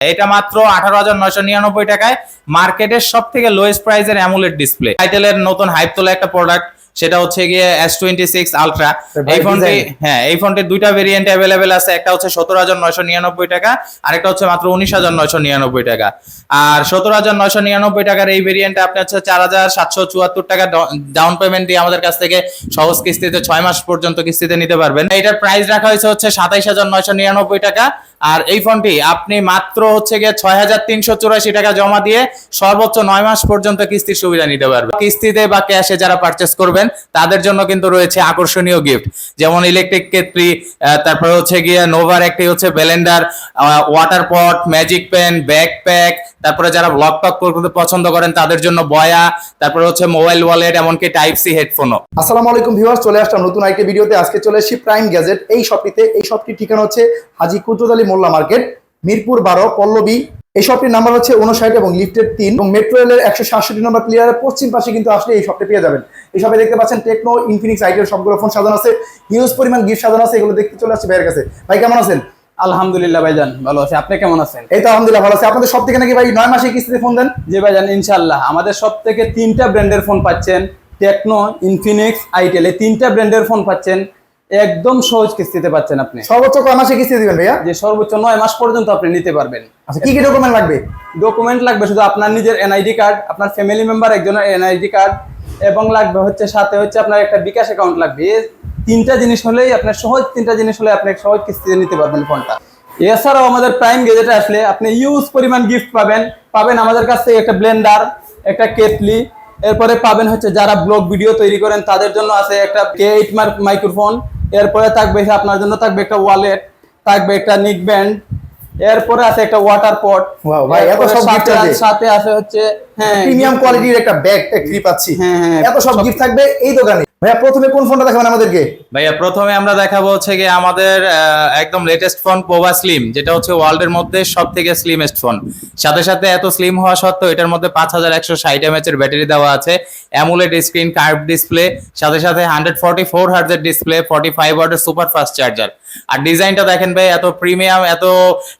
এটা মাত্র আঠারো হাজার নয়শো নিরানব্বই টাকায় মার্কেটের সব থেকে লোয়েস্ট প্রাইসের অ্যামুলেট ডিসপ্লে টাইটেলের নতুন হাইপ তোলা একটা প্রোডাক্ট সেটা হচ্ছে গিয়ে এস টোয়েন্টি সিক্স আলট্রা এই ফোনটি হ্যাঁ এই ফোনটির দুইটা ভেরিয়েন্ট অ্যাভেলেবেল আছে একটা হচ্ছে সতেরো হাজার নয়শো নিরানব্বই টাকা আর একটা হচ্ছে মাত্র উনিশ হাজার নয়শো নিরানব্বই টাকা। আর সতেরো হাজার নয়শো নিরানব্বই টাকার এই ভেরিয়েন্টে আপনি হচ্ছে চার হাজার সাতশো চুয়াত্তর টাকা ডাউন পেমেন্ট দিয়ে আমাদের কাছ থেকে সহজ কিস্তিতে ছয় মাস পর্যন্ত কিস্তিতে নিতে পারবেন। এটার প্রাইস রাখা হয়েছে হচ্ছে সাতাইশ হাজার নয়শো নিরানব্বই টাকা। আর এই ফোনটি আপনি মাত্র হচ্ছে গিয়ে ছয় হাজার তিনশো চুরাশি টাকা জমা দিয়ে সর্বোচ্চ নয় মাস পর্যন্ত কিস্তির সুবিধা নিতে পারবেন কিস্তিতে বা ক্যাশে যারা পারচেস করবেন, তাদের জন্য কিন্তু রয়েছে আকর্ষণীয় গিফট যেমন ইলেকট্রিক কেটলি তারপরে হচ্ছে গিয়ে নোভার একটি হচ্ছে blender water pot magic pen backpack তারপরে যারা ব্লগ টক করতে পছন্দ করেন, তাদের জন্য বয়া তারপরে হচ্ছে মোবাইল ওয়ালেট এমনকি টাইপ সি হেডফোনও আসসালামু আলাইকুম ভিউয়ার্স চলে আসলাম নতুন আরেকটি ভিডিওতে আজকে চলে এসেছি প্রাইম গ্যাজেট এই শপটিতে এই শপটির ঠিকানা হচ্ছে হাজি কুতুব আলী মোল্লা মার্কেট মিরপুর বারো পল্লবী। এই শপটির নাম্বার হচ্ছে উনষাট এবং লিফটের তিন। এবং মেট্রো রেলের একশো সাতষট্টি নম্বর ক্লিয়ারের পশ্চিম পাশে কিন্তু আসলে এই শপটি পেয়ে যাবেন। এই শপে দেখতে পাচ্ছেন টেকনো ইনফিনিক্স আইটেল সবগুলো ফোন সাজানো আছে। হিউজ পরিমাণ গিফট সাজানো আছে এগুলো দেখতে চলে আসছে ভাইয়ের কাছে। ভাই কেমন আছেন? আলহামদুলিল্লাহ ভাই ভাইজান ভালো আছি। আপনি কেমন আছেন? এই তো আলহামদুলিল্লাহ ভালো আছে। আপনাদের সব থেকে নাকি ভাই নয় মাসে কিস্তিতে ফোন দেন? জি ভাইজান ইনশাল্লাহ আমাদের সব থেকে তিনটা ব্র্যান্ডের ফোন পাচ্ছেন টেকনো ইনফিনিক্স আইটেল এই তিনটা ব্র্যান্ডের ফোন পাচ্ছেন একদম সহজ কিস্তিতে পাচ্ছেন আপনি। সর্বোচ্চ কয় মাসে কিস্তি দিবেন ভাইয়া? যে সর্বোচ্চ নয় মাস পর্যন্ত আপনি নিতে পারবেন। আচ্ছা কি কি ডকুমেন্ট লাগবে? ডকুমেন্ট লাগবে শুধু আপনার নিজের এনআইডি কার্ড আপনার ফ্যামিলি মেম্বার একজনের এনআইডি কার্ড এবং লাগবে হচ্ছে সাথে হচ্ছে আপনার একটা বিকাশ অ্যাকাউন্ট লাগবে। তিনটা জিনিস হলেই আপনার সহজ তিনটা জিনিস হলে আপনি সহজ কিস্তিতে নিতে পারবেন ফোনটা। এছাড়াও আমাদের প্রাইম গেজেটে আসলে আপনি ইউজ পরিমাণ গিফট পাবেন। পাবেন আমাদের কাছ থেকে একটা ব্লেন্ডার একটা কেটলি এরপরে পাবেন হচ্ছে যারা ব্লগ ভিডিও তৈরি করেন তাদের জন্য আছে একটা কে এইট মার্ক মাইক্রোফোন এরপরে থাকবে আপনার জন্য থাকবে একটা ওয়ালেট থাকবে একটা নিক ব্যান্ড এরপরে আছে একটা ওয়াটার পট ভাই, এত সব গিফট আছে। সাথে আছে হচ্ছে হ্যাঁ প্রিমিয়াম কোয়ালিটির একটা ব্যাগ একটা ক্লিপ আছে হ্যাঁ, হ্যাঁ। এত সব গিফট থাকবে এই দোকানে ভাইয়া প্রথমে কোন ফোনটা দেখাবেন আমাদেরকে? ভাইয়া প্রথমে আমরা দেখাবো হচ্ছে গিয়ে আমাদের একদম লেটেস্ট ফোন পোভা স্লিম যেটা হচ্ছে ওয়ার্ল্ডের মধ্যে সব থেকে স্লিমেস্ট ফোন সাথে সাথে এত স্লিম হওয়া সত্ত্বেও এটার মধ্যে পাঁচ হাজার একশো ষাট এমএচ এর ব্যাটারি দেওয়া আছে। অ্যামুলেট স্ক্রিন কার্ভ ডিসপ্লে সাথে সাথে হান্ড্রেড ফর্টি ফোর হার্জের ডিসপ্লে ফর্টি ফাইভ ওয়াটের সুপার ফাস্ট চার্জার আর ডিজাইনটা দেখেন ভাই এত প্রিমিয়াম এত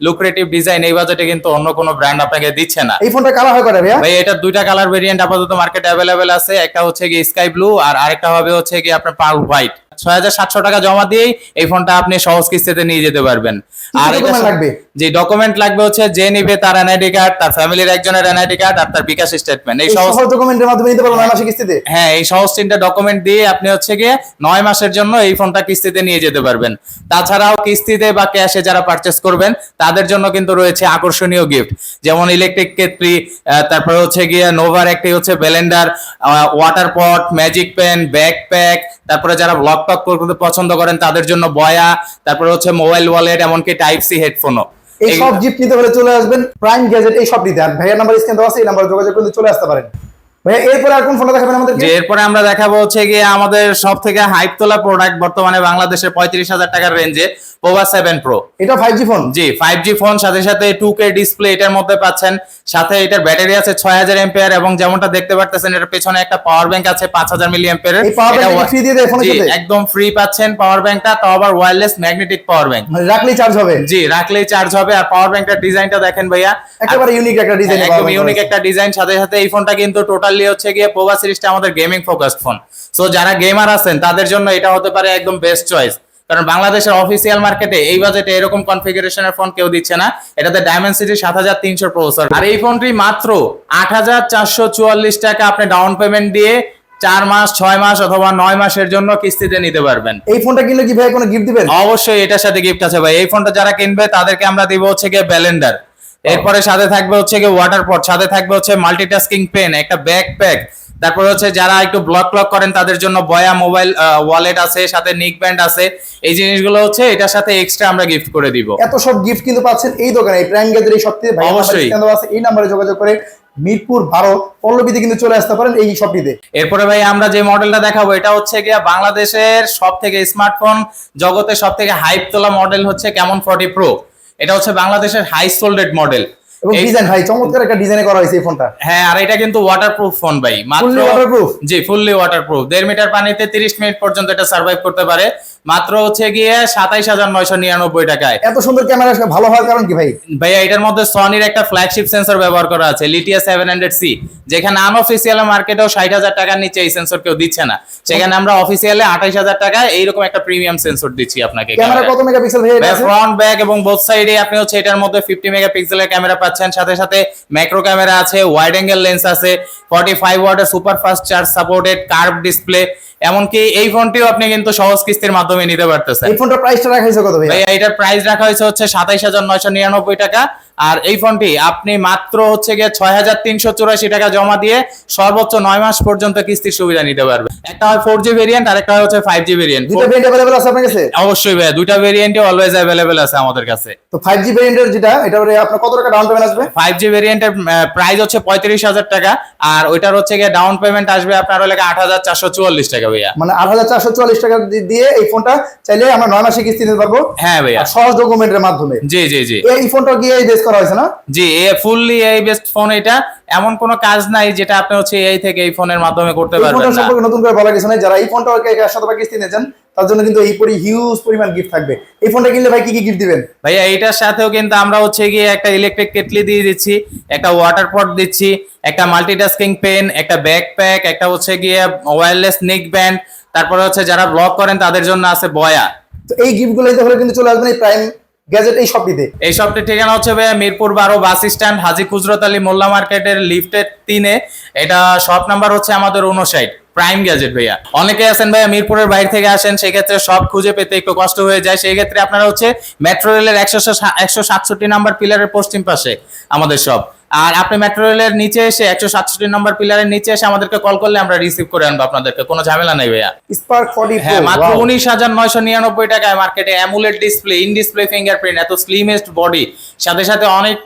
লুক্রেটিভ ডিজাইন এই বাজেটে কিন্তু অন্য কোনো ব্র্যান্ড আপনাকে দিচ্ছে না। এই ফোনটা কালার হয় ভাইয়া? ভাই এটা দুইটা কালার ভেরিয়েন্ট আপাতত মার্কেটে অ্যাভেলেবেল আছে। একটা হচ্ছে কি স্কাই ব্লু আর আরেকটা হবে হচ্ছে কি আপনার পার হোয়াইট ছয় হাজার সাতশো টাকা জমা দিয়েই এই ফোনটা আপনি সহজ কিস্তিতে নিয়ে যেতে পারবেন। আর লাগবে? যে ডকুমেন্ট লাগবে হচ্ছে যে নিবে তার এনআইডি কার্ড তার ফ্যামিলির একজনের এনআইডি কার্ড আর তার বিকাশ স্টেটমেন্ট এই সহজ সহজ ডকুমেন্টের মাধ্যমে নিতে পারব নয় মাসে কিস্তিতে? হ্যাঁ এই সহজ তিনটা ডকুমেন্ট দিয়ে আপনি হচ্ছে গিয়ে নয় মাসের জন্য এই ফোনটা কিস্তিতে নিয়ে যেতে পারবেন। তাছাড়াও কিস্তিতে বা ক্যাশে যারা পারচেস করবেন তাদের জন্য কিন্তু রয়েছে আকর্ষণীয় গিফট যেমন ইলেকট্রিক কেটলি তারপরে হচ্ছে গিয়ে নোভার একটি হচ্ছে blender water pot magic pen backpack তারপরে যারা ব্লগ টক করতে পছন্দ করেন তাদের জন্য বয়া তারপরে হচ্ছে মোবাইল ওয়ালেট এমনকি টাইপ সি হেডফোনও এই সব জিপ নিতে হলে চলে আসবেন প্রাইম গ্যাজেট এই সব নিতে। আর ভাইয়ার নাম্বার স্ক্রিন দেওয়া আছে এই নাম্বারে যোগাযোগ করলে চলে আসতে পারেন। ভাইয়া এরপরে আর কোন ফোনটা দেখাবেন আমাদের যে এরপরে আমরা দেখাবো হচ্ছে গিয়ে আমাদের সব থেকে হাইপ তোলা প্রোডাক্ট বর্তমানে বাংলাদেশের পঁয়ত্রিশ হাজার টাকার রেঞ্জে পোভা সেভেন প্রো এটা five G phone G five G phone সাথে সাথে টু কে ডিসপ্লে এটার মধ্যে পাচ্ছেন। সাথে এটার ব্যাটারি আছে ছয় হাজার এম্পিয়ার এবং যেমনটা দেখতে পারতেছেন এটার পেছনে একটা পাওয়ার ব্যাংক আছে পাঁচ হাজার মিলি এম্পিয়ার? একদম ফ্রি পাচ্ছেন পাওয়ার ব্যাংকটা তাও আবার ওয়্যারলেস ম্যাগনেটিক পাওয়ার ব্যাংক মানে রাখলেই চার্জ হবে? জি রাখলেই চার্জ হবে। আর পাওয়ার ব্যাংকটার ডিজাইনটা দেখেন ভাইয়া। একেবারে ইউনিক একটা ডিজাইন হ্যাঁ, একদম ইউনিক একটা ডিজাইন সাথে সাথে এই ফোনটা কিন্তু টোটালি হচ্ছে গিয়ে পোভা সিরিজটা আমাদের গেমিং ফোকাসড ফোন সো যারা গেমার আছেন তাদের জন্য এটা হতে পারে একদম বেস্ট চয়েস কারণ বাংলাদেশের অফিসিয়াল মার্কেটে এই বাজেটে এরকম কনফিগারেশনের ফোন কেউ দিচ্ছে না। এটাতে ডায়মন্ড সিটি সাত হাজার তিনশো প্রসেসর আর এই ফোনটি মাত্র আট হাজার চারশো চুয়াল্লিশ টাকা আপনি ডাউন পেমেন্ট দিয়ে চার মাস ছয় মাস অথবা নয় মাসের জন্য কিস্তিতে নিতে পারবেন। এই ফোনটা কিনলে কি ভাই কোনো গিফট দিবেন? অবশ্যই এটার সাথে গিফট আছে ভাই। এই ফোনটা যারা কিনবে তাদেরকে আমরা দিব হচ্ছে গিয়ে ব্যালেন্ডার এরপরে সাথে থাকবে হচ্ছে গিয়ে ওয়াটার পট সাথে থাকবে হচ্ছে মাল্টিটাস্কিং পেন একটা ব্যাকপ্যাক তারপরে হচ্ছে যারা একটু ব্লক ব্লক করেন তাদের জন্য বয়া মোবাইল ওয়ালেট আছে সাথে নিক ব্যান্ড আছে। এই জিনিসগুলো হচ্ছে এটার সাথে এক্সট্রা আমরা গিফট করে দিব। এত সব গিফট কিন্তু পাচ্ছেন এই দোকানে এই প্রাইম এই শপটিতে ভাই অবশ্যই। এই নাম্বারে যোগাযোগ করে মিরপুর ভারত পল্লবীতে কিন্তু চলে আসতে পারেন এই শপটিতে এরপরে ভাই আমরা যে মডেলটা দেখাবো এটা হচ্ছে গিয়া বাংলাদেশের সব থেকে স্মার্টফোন জগতে সব থেকে হাইপ তোলা মডেল হচ্ছে কেমন ফর্টি প্রো এটা হচ্ছে বাংলাদেশের হাই সোল্ডেড মডেল এবং ডিজাইন ভাই চমৎকার একটা ডিজাইনে করা হয়েছে এই ফোনটা। হ্যাঁ আর এটা কিন্তু ওয়াটারপ্রুফ ফোন ভাই মাত্র Fully waterproof? জি ফুললি ওয়াটারপ্রুফ দেড় মিটার পানিতে তিরিশ মিনিট পর্যন্ত এটা সার্ভাইভ করতে পারে। মাত্র হচ্ছে গিয়ে সাতাইশ হাজার নয়শো নিরানব্বই টাকায়। এত সুন্দর ক্যামেরা ভালো হওয়ার কারণ কি ভাই? ভাইয়া এটার মধ্যে সনির একটা ফ্ল্যাগশিপ সেন্সর ব্যবহার করা আছে লিটিয়া সেভেন হান্ড্রেড সি যেখানে আনঅফিসিয়াল মার্কেটেও ষাট হাজার টাকার নিচে এই সেন্সর কেউ দিচ্ছে না। সেখানে আমরা অফিসিয়ালে আঠাইশ হাজার টাকায় এইরকম একটা প্রিমিয়াম সেন্সর দিচ্ছি আপনাকে ক্যামেরা কত মেগাপিক্সেল ভাই ফ্রন্ট ব্যাক এবং বোথ সাইডে আপনি হচ্ছে এটার মধ্যে ফিফটি মেগাপিক্সেলের ক্যামেরা পাচ্ছেন সাথে সাথে ম্যাক্রো ক্যামেরা আছে ওয়াইড অ্যাঙ্গেল লেন্স আছে ফর্টি ফাইভ ওয়াটের super fast charge supported curve display এমনকি এই ফোনটিও আপনি কিন্তু সহজ কিস্তির মাধ্যমে নিতে পারতেছেন। এই ফোনটার প্রাইসটা রাখা হয়েছে কত ভাই ভাইয়া এটার প্রাইস রাখা হয়েছে হচ্ছে সাতাইশ হাজার নয়শো নিরানব্বই টাকা। আর এই ফোনটি আপনি মাত্র হচ্ছে গিয়ে ছয় হাজার তিনশো চুরাশি টাকা জমা দিয়ে সর্বোচ্চ নয় মাস পর্যন্ত কিস্তির সুবিধা নিতে পারবে একটা হয় ফোর জি ভেরিয়েন্ট আর একটা হচ্ছে ফাইভ জি ভেরিয়েন্ট আছে অবশ্যই ভাই দুইটা ভেরিয়েন্টই অলওয়েজ অ্যাভেলেবেল আছে আমাদের কাছে। তো ফাইভ জি ভেরিয়েন্টের যেটা এটা আপনার কত টাকা ডাউন পেমেন্ট আসবে? ফাইভ জি ভেরিয়েন্টের প্রাইস হচ্ছে পঁয়ত্রিশ হাজার টাকা আর ওইটার হচ্ছে গিয়ে ডাউন পেমেন্ট আসবে আপনার আট হাজার চারশো চুয়াল্লিশ টাকা ভাইয়া। মানে আট হাজার চারশো চুয়াল্লিশ টাকা দিয়ে এই ফোনটা চাইলে আমরা নয় মাসে কিস্তি দিতে পারব। হ্যাঁ ভাইয়া। সহজ ডকুমেন্টের মাধ্যমে। জি জি জি। এই ফোনটা গিয়ে এই করা হয়েছে না? জি এ ফুললি ফোন এটা। এমন কোনো কাজ নাই যেটা আপনি হচ্ছে থেকে এই ফোনের মাধ্যমে করতে পারবেন না। সম্পর্কে নতুন করে বলা কিছু নাই। যারা এই ফোনটা কিস্তি তার জন্য কিন্তু এই পরি হিউজ পরিমাণ গিফট থাকবে। এই ফোনটা কিনলে ভাই কি কি গিফট দিবেন? ভাইয়া সাথেও কিন্তু আমরা হচ্ছে গিয়ে একটা ইলেকট্রিক কেটলি দিয়ে দিচ্ছি একটা ওয়াটার পট দিচ্ছি একটা মাল্টিটাস্কিং পেন একটা ব্যাকপ্যাক একটা হচ্ছে গিয়ে ওয়্যারলেস নেক ব্যান্ড তারপরে হচ্ছে যারা ব্লগ করেন তাদের জন্য আছে বয়া তো এই গিফটগুলো হলে কিন্তু চলে আসবেন এই প্রাইম গ্যাজেট এই শপটিতে এই শপটির ঠিকানা হচ্ছে ভাইয়া মিরপুর বারো বাস স্ট্যান্ড, হাজি খুজরত আলী মোল্লা মার্কেটের লিফটের তিনে। এটা শপ নাম্বার হচ্ছে আমাদের উনষাট, প্রাইম গ্যাজেট ভাইয়া। অনেকে আছেন ভাইয়া মিরপুরের বাইরে থেকে আসেন, সেক্ষেত্রে সব খুঁজে পেতে একটু কষ্ট হয়ে যায়। সেই ক্ষেত্রে আপনারা হচ্ছে মেট্রো রেলের একশো একশো সাতষট্টি নাম্বার পিলারের পশ্চিম পাশে আমাদের সব আর আপনি মেট্রো রেলের নিচে এসে একশো সাতষট্টি নম্বর পিলারের নিচে এসে আমাদেরকে কল করলে আমরা রিসিভ করে আনব আপনাদেরকে। কোনো ঝামেলা নেই ভাইয়া। স্পার্ক ফর্টি হ্যাঁ মাত্র উনিশ হাজার নয়শো নিরানব্বই টাকায় মার্কেটে AMOLED display in display fingerprint এত স্লিমেস্ট বডি সাথে সাথে অনেক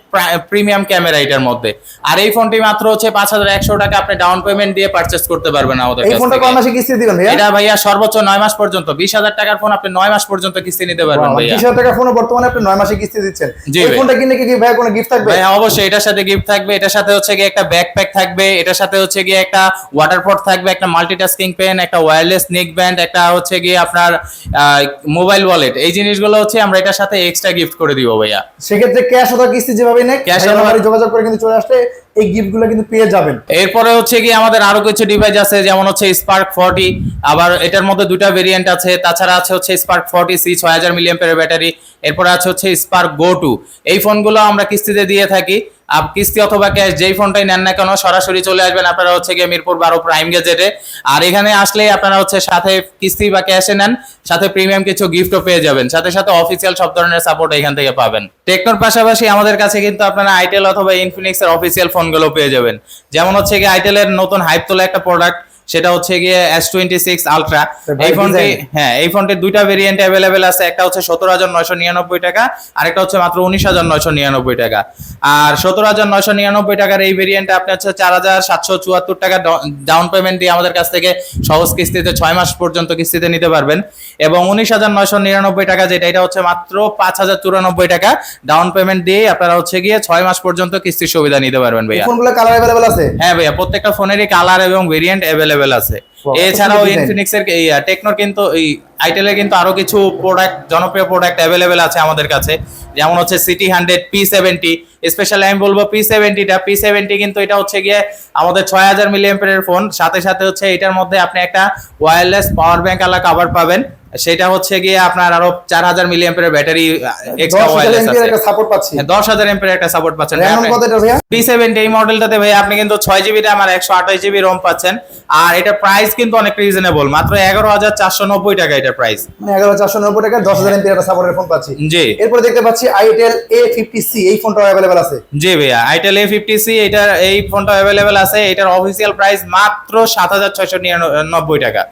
প্রিমিয়াম ক্যামেরা এটার মধ্যে। আর এই ফোনটি মাত্র হচ্ছে পাঁচ হাজার একশো টাকা আপনি ডাউন পেমেন্ট দিয়ে পারচেস করতে পারবেন আমাদের এই ফোনটা কয় মাসে কিস্তি দিবেন ভাইয়া? এটা ভাইয়া সর্বোচ্চ নয় মাস পর্যন্ত। বিশ হাজার টাকার ফোন আপনি নয় মাস পর্যন্ত কিস্তি নিতে পারবেন ভাইয়া। বিশ হাজার টাকা ফোনে বর্তমানে আপনি নয় মাসে কিস্তি দিচ্ছেন। এই ফোনটা কিনলে কি ভাইয়া কোনো গিফট থাকবে? ভাইয়া অবশ্যই এটার সাথে গিফট থাকবে। এটার সাথে হচ্ছে গিয়ে একটা ব্যাকপ্যাক থাকবে। এটার সাথে হচ্ছে গিয়ে একটা ওয়াটার পট থাকবে একটা মাল্টিটাস্কিং পেন একটা ওয়্যারলেস নেক ব্যান্ড একটা হচ্ছে গিয়ে আপনার মোবাইল ওয়ালেট এই জিনিসগুলো হচ্ছে আমরা এটার সাথে এক্সট্রা গিফট করে দিব ভাইয়া। সেক্ষেত্রে ক্যাশ অথবা কিস্তি যেভাবে অথবা- যোগাযোগ করে কিন্তু চলে আসলে এই গিফটগুলো কিন্তু পেয়ে যাবেন। এরপরে হচ্ছে কি আমাদের আরও কিছু ডিভাইস আছে যেমন হচ্ছে স্পার্ক ফর্টি আবার এটার মধ্যে দুটা ভেরিয়েন্ট আছে তাছাড়া আছে হচ্ছে স্পার্ক ফর্টি সি ছয় হাজার মিলিয়ামের ব্যাটারি এরপর আছে হচ্ছে স্পার্ক গো টু এই ফোনগুলো আমরা কিস্তিতে দিয়ে থাকি। আপ কিস্তি অথবা ক্যাশ যেই ফোনটাই নেন না কেন, সরাসরি চলে আসবেন আপনারা হচ্ছে গিয়ে মিরপুর বারো প্রাইম গেজেটে। আর এখানে আসলেই আপনারা হচ্ছে সাথে কিস্তি বা ক্যাশে নেন, সাথে প্রিমিয়াম কিছু গিফটও পেয়ে যাবেন। সাথে সাথে অফিসিয়াল সব ধরনের সাপোর্ট এখান থেকে পাবেন। টেকনোর পাশাপাশি আমাদের কাছে কিন্তু আপনারা আইটেল অথবা ইনফিনিক্সের অফিসিয়াল ফোনগুলো পেয়ে যাবেন। যেমন হচ্ছে গিয়ে আইটেলের নতুন হাইপ তোলা একটা প্রোডাক্ট সেটা হচ্ছে গিয়ে এস টোয়েন্টি সিক্স আলট্রা এই ফোনটি হ্যাঁ এই ফোনটির দুইটা ভেরিয়েন্ট অ্যাভেলেবেল আছে। একটা হচ্ছে সতেরো হাজার নয়শো নিরানব্বই টাকা আর একটা হচ্ছে মাত্র উনিশ হাজার নয়শো নিরানব্বই টাকা। আর সতেরো হাজার নয়শো নিরানব্বই টাকার এই ভেরিয়েন্টে আপনি হচ্ছে চার হাজার সাতশো চুয়াত্তর টাকা ডাউন পেমেন্ট দিয়ে আমাদের কাছ থেকে সহজ কিস্তিতে ছয় মাস পর্যন্ত কিস্তিতে নিতে পারবেন। এবং উনিশ হাজার নয়শো নিরানব্বই টাকা যেটা এটা হচ্ছে মাত্র পাঁচ হাজার চুরানব্বই টাকা ডাউন পেমেন্ট দিয়ে আপনারা হচ্ছে গিয়ে ছয় মাস পর্যন্ত কিস্তির সুবিধা নিতে পারবেন ভাইয়া। ফোনগুলো কালার অ্যাভেলেবেল আছে? হ্যাঁ ভাইয়া প্রত্যেকটা ফোনেরই কালার এবং ভেরিয়েন্ট অ্যাভেলেবেল আছে। Wow, এছাড়াও ইনফিনিক্স এর এই টেকনোর কিন্তু এই আইটেলে কিন্তু আরও কিছু প্রোডাক্ট জনপ্রিয় প্রোডাক্ট অ্যাভেলেবেল আছে আমাদের কাছে। যেমন হচ্ছে CT hundred P seventy specially আমি বলব পি সেভেন্টিটা পি সেভেন্টি কিন্তু এটা হচ্ছে গিয়ে আমাদের ছয় হাজার মিলিয়ামের ফোন সাথে সাথে হচ্ছে এটার মধ্যে আপনি একটা ওয়্যারলেস পাওয়ার ব্যাংক আলা কভার পাবেন। সেটা হচ্ছে গিয়ে আপনার আরও চার হাজার মিলিয়ামের ব্যাটারি এক্সট্রা ওয়্যারলেস আছে। সাপোর্ট পাচ্ছি। দশ হাজার এমপের একটা সাপোর্ট পাচ্ছেন। আপনি- ভাইয়া? পি সেভেন্টি এই মডেলটাতে ভাই আপনি কিন্তু ছয় জিবি র্যাম আর একশো আঠাশ জিবি রোম পাচ্ছেন। আর এটা প্রাইস কিন্তু অনেক রিজনেবল মাত্র এগারো হাজার চারশো নব্বই টাকা এটা প্রাইস মানে এগারো চারশো নব্বই টাকা দশ হাজার এমপির একটা সাপোর্টের ফোন পাচ্ছি। জি। এরপরে দেখতে পাচ্ছি আইটেল এ ফিফটি সি এই ফোনটা অ্যাভেলেবেল আছে। জি ভাইয়া আইটেল এ ফিফটি সি এটার এই ফোনটা অ্যাভেলেবেল আছে। এটার অফিসিয়াল প্রাইস মাত্র সাত হাজার ছয়শো নিরানব্বই টাকা।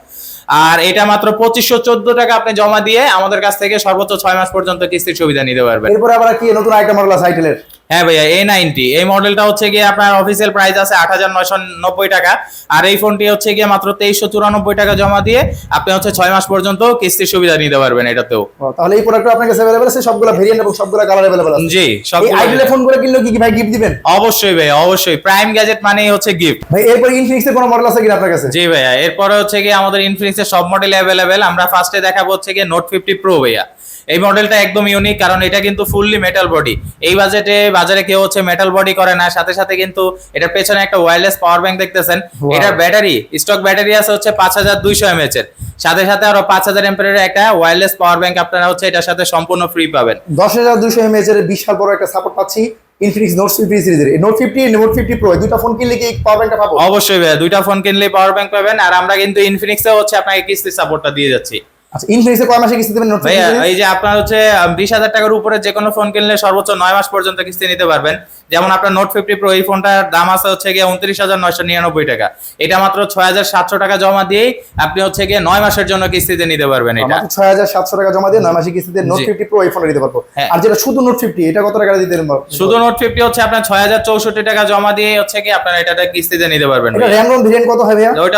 আর এটা মাত্র পঁচিশশো চোদ্দ টাকা আপনি জমা দিয়ে আমাদের কাছ থেকে সর্বোচ্চ ছয় মাস পর্যন্ত কিস্তির সুবিধা নিতে পারবেন। এরপরে আবার কি নতুন আইটেম আছে আইটেলের হ্যাঁ ভাইয়া এ নাইনটি এই মডেলটা হচ্ছে গিয়ে আপনার অফিসিয়াল প্রাইস আছে আট হাজার নয়শো নব্বই টাকা। আর এই ফোনটি হচ্ছে গিয়ে মাত্র তেইশশো চুরানব্বই টাকা জমা দিয়ে আপনি হচ্ছে ছয় মাস পর্যন্ত কিস্তির সুবিধা নিতে পারবেন এটাতেও। তাহলে এই প্রোডাক্ট আপনার কাছে অ্যাভেলেবল আছে? সবগুলো ভেরিয়েন্ট এবং সবগুলো কালার অ্যাভেলেবল আছে? জি সব এই আইটেল ফোন করে কিনলে কি কি ভাই গিফট দিবেন? অবশ্যই ভাই অবশ্যই। প্রাইম গ্যাজেট মানেই হচ্ছে গিফট ভাই এরপর ইনফিনিক্স এর কোনো মডেল আছে কি আপনার কাছে? জি ভাইয়া এরপরে হচ্ছে গিয়ে আমাদের ইনফিনিক্সের সব মডেল অ্যাভেলেবেল আমরা ফার্স্টে দেখাবো হচ্ছে গিয়ে নোট ফিফটি প্রো ভাইয়া। এই মডেলটা একদম ইউনিক কারণ এটা কিন্তু ফুললি মেটাল বডি এই বাজেটে বাজারে কেউ হচ্ছে মেটাল বডি করে না সাথে সাথে কিন্তু এটার পেছনে একটা ওয়্যারলেস পাওয়ার ব্যাংক দেখতেছেন. এটার ব্যাটারি স্টক ব্যাটারি আছে হচ্ছে পাঁচ হাজার দুইশো এমএচ এর। সাথে সাথে আরও পাঁচ হাজার এমপের একটা ওয়্যারলেস পাওয়ার ব্যাংক আপনারা হচ্ছে এটার সাথে সম্পূর্ণ ফ্রি পাবেন। দশ হাজার দুশো এমএচ এর বিশাল বড় একটা সাপোর্ট পাচ্ছি ইনফিনিক্স নোট ফিফটি সিরিজের note fifty note fifty pro দুটো ফোন কিনলে কি পাওয়ার ব্যাংকটা পাবো? অবশ্যই ভাইয়া দুইটা ফোন কিনলে পাওয়ার ব্যাংক পাবেন। আর আমরা কিন্তু ইনফিনিক্সে হচ্ছে আপনাকে কিস্তি সাপোর্টটা দিয়ে যাচ্ছি। আচ্ছা ইনফিনিক্সে কয় মাসে কিস্তি দেবেন নোট ভাইয়া ফিফটি এই যে আপনার হচ্ছে বিশ হাজার টাকার উপরে যে কোনো ফোন কিনলে সর্বোচ্চ নয় মাস পর্যন্ত কিস্তি নিতে পারবেন। যেমন আপনার নোট ফিফটি প্রো এই ফোনটার দাম আছে হচ্ছে গিয়ে উনত্রিশ হাজার নয়শো নিরানব্বই টাকা। এটা মাত্র ছয় হাজার সাতশো টাকা জমা দিয়েই আপনি হচ্ছে গিয়ে নয় মাসের জন্য কিস্তিতে নিতে পারবেন এটা। মাত্র ছয় হাজার সাতশো টাকা জমা দিয়ে নয় মাসে কিস্তিতে নোট জি। ফিফটি প্রো এই ফোনটা দিতে পারব। হ্যাঁ। আর যেটা শুধু নোট ফিফটি এটা কত টাকা দিতে পারব? শুধু নোট ফিফটি হচ্ছে আপনার ছয় হাজার চৌষট্টি টাকা জমা দিয়ে হচ্ছে কি আপনার এটা কিস্তিতে নিতে পারবেন। ভেরিয়েন্ট কত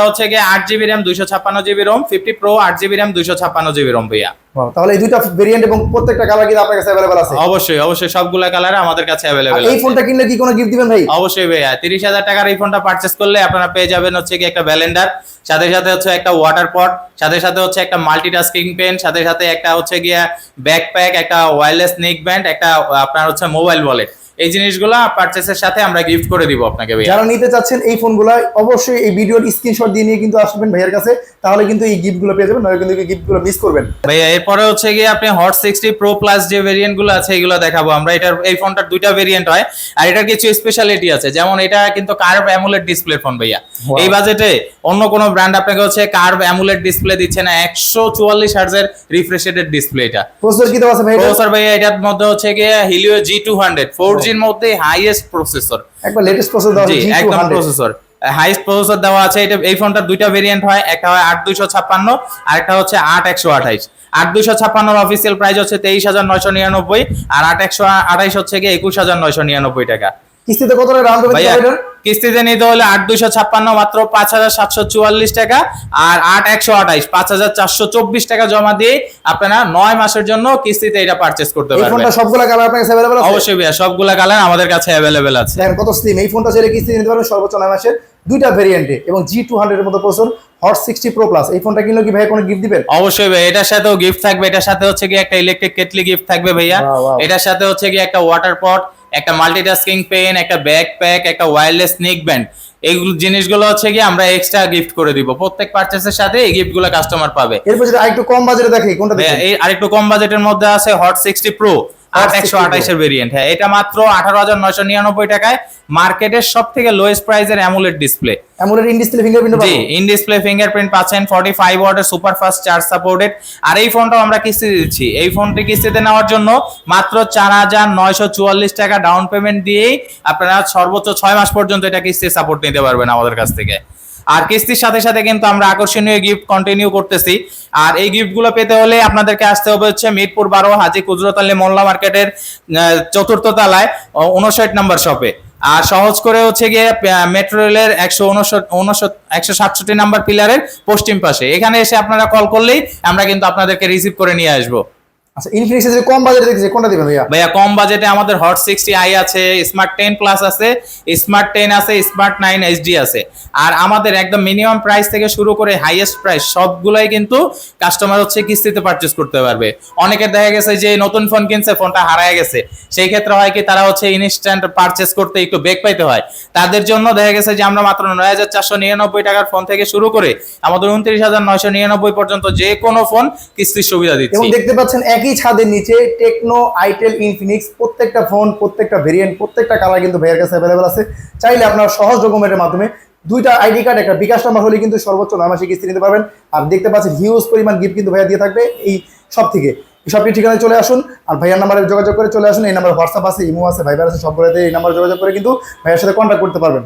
হচ্ছে গিয়ে আট জিবি রোম ফিফটি প্রো আট জিবি র্যাম দুইশো ছাপ্পান্ন জিবি রোম ভাইয়া। তাহলে এই দুইটা ভেরিয়েন্ট এবং প্রত্যেকটা কালার কিন্তু আপনার কাছে আছে? অবশ্যই অবশ্যই সবগুলা কালার আমাদের কাছে এই ফোনটা কিনলে কি কোনো গিফট দিবেন ভাই? অবশ্যই ভাইয়া তিরিশ হাজার টাকার এই ফোনটা পারচেস করলে আপনারা পেয়ে যাবেন হচ্ছে কি একটা ব্যালেন্ডার সাথে সাথে হচ্ছে একটা ওয়াটার পট সাথে সাথে হচ্ছে একটা মাল্টিটাস্কিং পেন সাথে সাথে একটা হচ্ছে গিয়া ব্যাকপ্যাক একটা ওয়্যারলেস নেক ব্যান্ড একটা আপনার হচ্ছে মোবাইল ওয়ালেট এই জিনিসগুলো পারচেসের সাথে আমরা গিফট করে দিব আপনাকে ভাই যারা নিতে চাচ্ছেন এই ফোনগুলো অবশ্যই এই ভিডিওর স্ক্রিনশট দিয়ে নিয়ে কিন্তু আসবেন ভাইয়ের কাছে তাহলে কিন্তু এই গিফটগুলো পেয়ে যাবেন নয় কিন্তু এই গিফটগুলো মিস করবেন। ভাই এরপরে হচ্ছে গিয়ে আপনি হট 60 প্রো প্লাস যে ভেরিয়েন্টগুলো আছে এগুলো দেখাবো আমরা। এটার এই ফোনটার দুইটা ভেরিয়েন্ট হয় আর এটার কিছু স্পেশালিটি আছে। যেমন এটা কিন্তু কার্ভ অ্যামোলেড ডিসপ্লে ফোন ভাইয়া। এই বাজেটে অন্য কোন ব্র্যান্ড আপনাকে হচ্ছে কার্ভ অ্যামোলেড ডিসপ্লে দিচ্ছে না 144 Hz এর রিফ্রেশ রেটের ডিসপ্লে এটা। প্রসেসর কি দাও আছে ভাই প্রসেসর ভাইয়া এটার মধ্যে হচ্ছে গিয়ে হিলিও G200 4G এলজির মধ্যে হাইয়েস্ট প্রসেসর একবার লেটেস্ট প্রসেসর জি একদম প্রসেসর হাইস্ট প্রসেসর দেওয়া আছে এটা এই ফোনটার দুইটা ভেরিয়েন্ট হয় একটা হয় আট দুইশো ছাপ্পান্ন আর একটা হচ্ছে আট একশো আঠাইশ। আট দুইশো ছাপ্পান্নর অফিসিয়াল প্রাইস হচ্ছে তেইশ হাজার নয়শো নিরানব্বই আর আট একশো আঠাইশ হচ্ছে গিয়ে একুশ হাজার নয়শো নিরানব্বই টাকা। কিস্তিতে কত টাকা রাউন্ড ভাইয়া কিস্তিতে নিতে হলে আট দুইশো ছাপ্পান্ন মাত্র পাঁচ হাজার সাতশো চুয়াল্লিশ টাকা আর আট একশো আঠাইশ পাঁচ হাজার চারশো চব্বিশ টাকা জমা দিয়ে আপনারা নয় মাসের জন্য কিস্তিতে এটা পারচেস করতে পারবেন। ফোনটা সবগুলা কালার আপনার কাছে অ্যাভেলেবল আছে? অবশ্যই ভাইয়া সবগুলা কালার আমাদের কাছে অ্যাভেলেবেল আছে। দেখেন কত স্লিম এই ফোনটা চাইলে কিস্তি নিতে পারবেন সর্বোচ্চ নয় মাসের দুইটা ভেরিয়েন্টে এবং জি টু হান্ড্রেডের মতো processor hot sixty pro plus এই ফোনটা কিনলে কি ভাই কোনো গিফট দিবেন? অবশ্যই ভাই এটার সাথেও গিফট থাকবে। এটার সাথে হচ্ছে কি একটা ইলেকট্রিক কেটলি গিফট থাকবে ভাইয়া. এটার সাথে হচ্ছে কি একটা ওয়াটার পট একটা মাল্টিটাস্কিং পেন একটা ব্যাকপ্যাক একটা ওয়্যারলেস নেক ব্যান্ড এইগুলো জিনিসগুলো হচ্ছে কি আমরা এক্সট্রা গিফট করে দিব। প্রত্যেক পারচেসের সাথে এই গিফটগুলো কাস্টমার পাবে। এরপর যদি আরেকটু কম বাজেটে দেখি কোনটা এই আরেকটু কম বাজেটের মধ্যে আছে হট সিক্সটি প্রো আট 60 একশো Pro। আঠাইশের ভেরিয়েন্ট হ্যাঁ এটা মাত্র আঠারো হাজার নয়শো নিরানব্বই টাকায় মার্কেটের সব থেকে লোয়েস্ট প্রাইসের AMOLED display AMOLED in display fingerprint G in display fingerprint পাচ্ছেন 45 ওয়াটের সুপার ফাস্ট চার্জ সাপোর্টেড আর এই ফোনটাও আমরা কিস্তি দিচ্ছি। এই ফোনটি কিস্তিতে নেওয়ার জন্য মাত্র চার হাজার নয়শো চুয়াল্লিশ টাকা ডাউন পেমেন্ট দিয়েই আপনারা সর্বোচ্চ ছয় মাস পর্যন্ত এটা কিস্তির সাপোর্ট নিতে পারবেন আমাদের কাছ থেকে। আর কিস্তির সাথে সাথে কিন্তু আমরা আকর্ষণীয় গিফট কন্টিনিউ করতেছি। আর এই গিফটগুলো পেতে হলে আপনাদেরকে আসতে হবে হচ্ছে মিরপুর বারো, হাজি কুজরত আলী মোল্লা মার্কেটের চতুর্থ তলায় উনষাট নাম্বার শপে আর সহজ করে হচ্ছে গিয়ে মেট্রো রেলের একশো একশো সাতষট্টি নাম্বার পিলারের পশ্চিম পাশে। এখানে এসে আপনারা কল করলেই আমরা কিন্তু আপনাদেরকে রিসিভ করে নিয়ে আসব। আচ্ছা ইনফিনিক্সে যে কম বাজারে দেখেছে কোনটা দিবেন ভাইয়া? ভাইয়া কম বাজেটে আমাদের হট সিক্সটি আই আছে স্মার্ট প্লাস আছে স্মার্ট আছে স্মার্ট আছে। আর আমাদের একদম মিনিমাম প্রাইস থেকে শুরু করে হাইয়েস্ট প্রাইস সবগুলাই কিন্তু কাস্টমার হচ্ছে কিস্তিতে করতে পারবে। অনেকের দেখা গেছে যে নতুন ফোন কিনছে ফোনটা হারায় গেছে। সেই ক্ষেত্রে হয় কি তারা হচ্ছে ইনস্ট্যান্ট পারচেস করতে একটু বেগ পাইতে হয়। তাদের জন্য দেখা গেছে যে আমরা মাত্র নয় হাজার চারশো নিরানব্বই টাকার ফোন থেকে শুরু করে আমাদের উনত্রিশ হাজার নয়শো নিরানব্বই পর্যন্ত যে কোনো ফোন কিস্তির সুবিধা এবং দিচ্ছি দেখতে পাচ্ছেন একই ছাদের নিচে টেকনো আইটেল ইনফিনিক্স প্রত্যেকটা ফোন প্রত্যেকটা ভেরিয়েন্ট প্রত্যেকটা কালার কিন্তু ভাইয়ের কাছে অ্যাভেলেবল আছে। চাইলে আপনার সহজ ডকুমেন্টের মাধ্যমে দুইটা আইডি কার্ড একটা বিকাশ নাম্বার হলে কিন্তু সর্বোচ্চ নয় মাসে কিস্তি নিতে পারবেন। আর দেখতে পাচ্ছেন হিউজ পরিমাণ গিফট কিন্তু ভাইয়া দিয়ে থাকবে এই সব থেকে। সবটি ঠিকানায় চলে আসুন আর ভাইয়ার নাম্বারে যোগাযোগ করে চলে আসুন। এই নাম্বার হোয়াটসঅ্যাপ আছে ইমো আছে ভাইবার আছে সবগুলোতে এই নাম্বার যোগাযোগ করে কিন্তু ভাইয়ের সাথে কন্ট্যাক্ট করতে পারবেন।